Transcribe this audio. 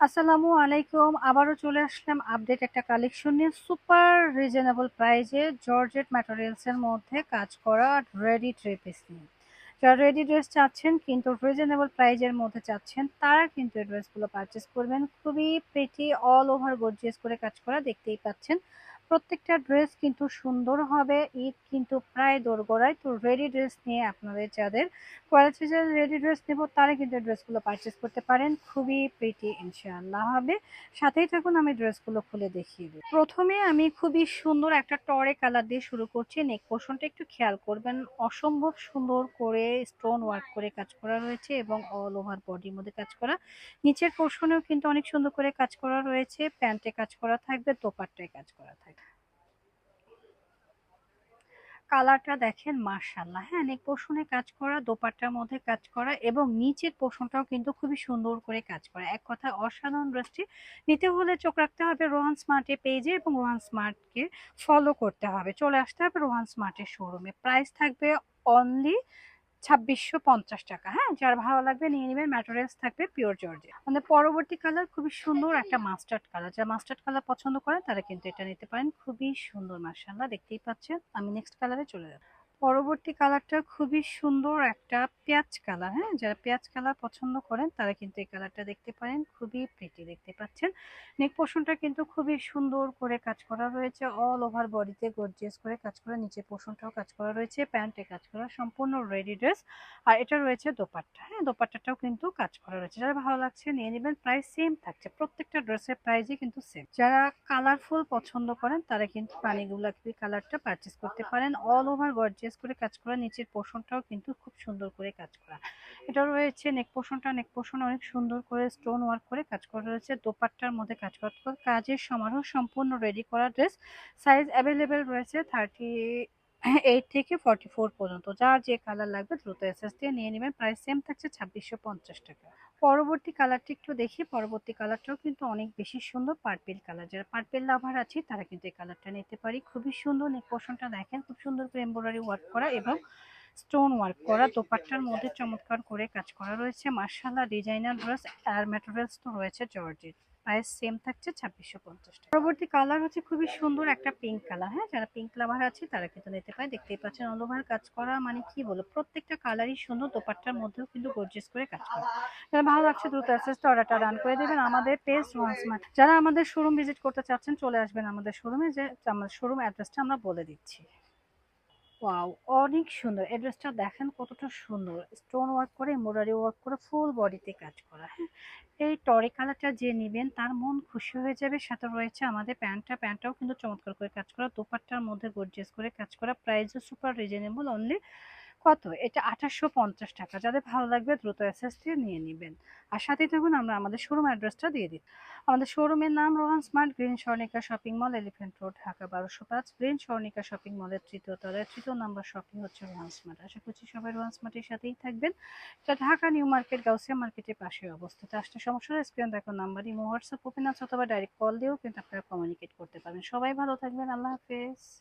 আসসালামু আলাইকুম। আবারও চলে আসলাম আপডেট একটা কালেকশন নিয়ে সুপার রিজনেবল প্রাইজে জর্জেট ম্যাটেরিয়ালসের মধ্যে কাজ করা রেডি ট্রে পিস নিয়ে। যারা রেডি ড্রেস চাচ্ছেন কিন্তু রিজনেবল প্রাইজের মধ্যে চাচ্ছেন, তারা কিন্তু এই ড্রেসগুলো পারচেস করবেন। খুবই প্রিটি অল ওভার গর্জিয়াস করে কাজ করা দেখতেই পাচ্ছেন। প্রত্যেকটা ড্রেস কিন্তু সুন্দর হবে। ঈদ কিন্তু প্রায় দোরগোড়ায়। তো রেডি ড্রেস নিয়ে আপনাদের যাদের কোয়ালিটি রেডি ড্রেস নেব, তারা কিন্তু ড্রেসগুলো পারচেস করতে পারেন। খুবই প্রিটি ইনশাআল্লাহ হবে। সাথেই থাকুন, আমি ড্রেসগুলো খুলে দেখিয়ে দিই। প্রথমে আমি খুবই সুন্দর একটা টরে কালার দিয়ে শুরু করছি। নেক পোর্শনটা একটু খেয়াল করবেন। অসম্ভব সুন্দর করে স্টোন ওয়ার্ক করে কাজ করা রয়েছে এবং অল ওভার বডির মধ্যে কাজ করা। নিচের পোর্শনেও কিন্তু অনেক সুন্দর করে কাজ করা রয়েছে। প্যান্টে কাজ করা থাকবে, দোপাট্টায় কাজ করা থাকবে। কালারটা দেখেন মার্শাল্লাহ হ্যাঁ অনেক পোষণে কাজ করা, দোপাট্টার মধ্যে কাজ করা এবং নিচের পোষণটাও কিন্তু খুবই সুন্দর করে কাজ করা। এক কথা অসাধারণ দৃষ্টি নিতে হলে চোখ রাখতে হবে রোহান স্মার্টের পেজে এবং রোহান স্মার্টকে ফলো করতে হবে। চলে আসতে হবে রোহান স্মার্টের শোরুমে প্রাইস থাকবে অনলি ছাব্বিশশো পঞ্চাশ টাকা। হ্যাঁ যার ভালো লাগবে নিয়ে নেবেন। ম্যাটেরিয়ালস থাকবে পিওর জর্জে মানে পরবর্তী কালার খুবই সুন্দর একটা মাস্টার্ড কালার যারা মাস্টার্ড কালার পছন্দ করেন, তারা কিন্তু এটা নিতে পারেন। খুবই সুন্দর মার্শাল্লাহ দেখতেই পাচ্ছেন। আমি নেক্সট কালারে চলে যাব। পরবর্তী কালারটা খুবই সুন্দর একটা পেঁয়াজ কালার হ্যাঁ? যারা পেঁয়াজ কালার পছন্দ করেন, তারা কিন্তু এই কালারটা দেখতে পারেন। খুবই প্রিটি দেখতে পাচ্ছেন। নেক পোষণটা কিন্তু খুবই সুন্দর করে কাজ করা রয়েছে। অল ওভার বডিতে গর্জিয়াস করে কাজ করা, নিচে পোষণটাও কাজ করা রয়েছে প্যান্টে কাজ করা, সম্পূর্ণ রেডি ড্রেস আর এটা রয়েছে দোপাট্টা হ্যাঁ? দোপাট্টাটাও কিন্তু কাজ করা রয়েছে। যারা ভালো লাগছে, নিয়ে নেবেন। প্রাইস সেম থাকছে। প্রত্যেকটা ড্রেসের প্রাইসই কিন্তু সেম যারা কালারফুল পছন্দ করেন, তারা কিন্তু পানিগুলা কালারটা পারচেস করতে পারেন। অল ওভার গর্জিয়াস করে কাজ করা, নিচের পোষণটাও কিন্তু খুব সুন্দর করে কাজ করা। এটা রয়েছে নেক পোষণটা নেক পোষণ অনেক সুন্দর করে স্টোন ওয়ার্ক করে কাজ করা রয়েছে। দোপাট্টার মধ্যে কাজ করা, কাজের সমারোহ সম্পূর্ণ রেডি করা ড্রেস সাইজ অ্যাভেলেবেল রয়েছে থার্টি এইট থেকে ফর্টি ফোর পর্যন্ত। যার যে কালার লাগবে দ্রুত এসএস দিয়ে নিয়ে নেবেন। প্রাইস সেম থাকছে ছাব্বিশশো পঞ্চাশ টাকা। পরবর্তী কালারটি একটু দেখি। পরবর্তী কালারটাও কিন্তু অনেক বেশি সুন্দর পার্পেল কালার যারা পার্পেল লাভার আছে, তারা কিন্তু এই কালারটা নিতে পারি। খুবই সুন্দর। নেক দেখেন, খুব সুন্দর করে এমব্রয়ডারি ওয়ার্ক করা এবং স্টোন ওয়ার্ক করা। দোপাট্টার মধ্যে চমৎকার করে কাজ করা রয়েছে। মার্শাল্লাহ ডিজাইনার ড্রেস আর ম্যাটেরিয়ালস তো রয়েছে জর্জেট প্রাইস সেম থাকছে ছাব্বিশশো পঞ্চাশ টাকা। পরবর্তী কালার হচ্ছে খুবই সুন্দর একটা পিঙ্ক কালার হ্যাঁ? যারা পিঙ্ক লাভার আছে, তারা কিন্তু নিতে পারে। দেখতেই পাচ্ছেন অল ওভার কাজ করা মানে কি বলো প্রত্যেকটা কালারই সুন্দর, দোপাট্টার মধ্যেও কিন্তু গর্জেস করে কাজ করা। যারা ভালো লাগছে, দ্রুত অ্যাসেসটা অর্ডারটা রান করে দেবেন আমাদের পেজ ওয়ান স্মার্ট যারা আমাদের শোরুম ভিজিট করতে চাচ্ছেন, চলে আসবেন আমাদের শোরুমে যে আমাদের শোরুম অ্যাড্রেসটা আমরা বলে দিচ্ছি। ওয়াও, অনেক সুন্দর। অ্যাড্রেসটা দেখেন কতটা সুন্দর। স্টোন ওয়ার্ক করে, এমব্রয়ডারি ওয়ার্ক করে, ফুল বডিতে কাজ করা হ্যাঁ? এই টরে কালারটা যে নেবেন, তার মন খুশি হয়ে যাবে। সাথে রয়েছে আমাদের প্যান্টটা। প্যান্টটাও কিন্তু চমৎকার করে কাজ করা। দোপাট্টার মধ্যে গর্জিয়াস করে কাজ করা। প্রাইসও সুপার রিজনেবল অনলি কত? এটা আঠাশশো পঞ্চাশ টাকা। যাদের ভালো লাগবে দ্রুত এসএস নিয়ে নেবেন। আর সাথে থাকুন, আমরা আমাদের শোরুম অ্যাড্রেসটা দিয়ে দিই। আমাদের শোরুমের নাম Rohan smart green Swarnika shopping mall elephant road, Dhaka বারোশো পাঁচ, গ্রিন স্বর্ণিকা শপিং মলের তৃতীয় তলায়। তৃতীয় নাম্বার শপিং হচ্ছে রোহান স্মার্ট। আশা করছি সবাই রোহান স্মার্টের সাথেই থাকবেন। এটা ঢাকা নিউ মার্কেট, গাউসিয়া মার্কেটের পাশে অবস্থিত। আসতে সমস্যা স্ক্রিন দেখো নাম্বার ইমো, হোয়াটসঅ্যাপ, ওপেন আছে অথবা ডাইরেক্ট কল দিয়েও কিন্তু আপনারা কমিউনিকেট করতে পারবেন। সবাই ভালো থাকবেন। আল্লাহ হাফেজ।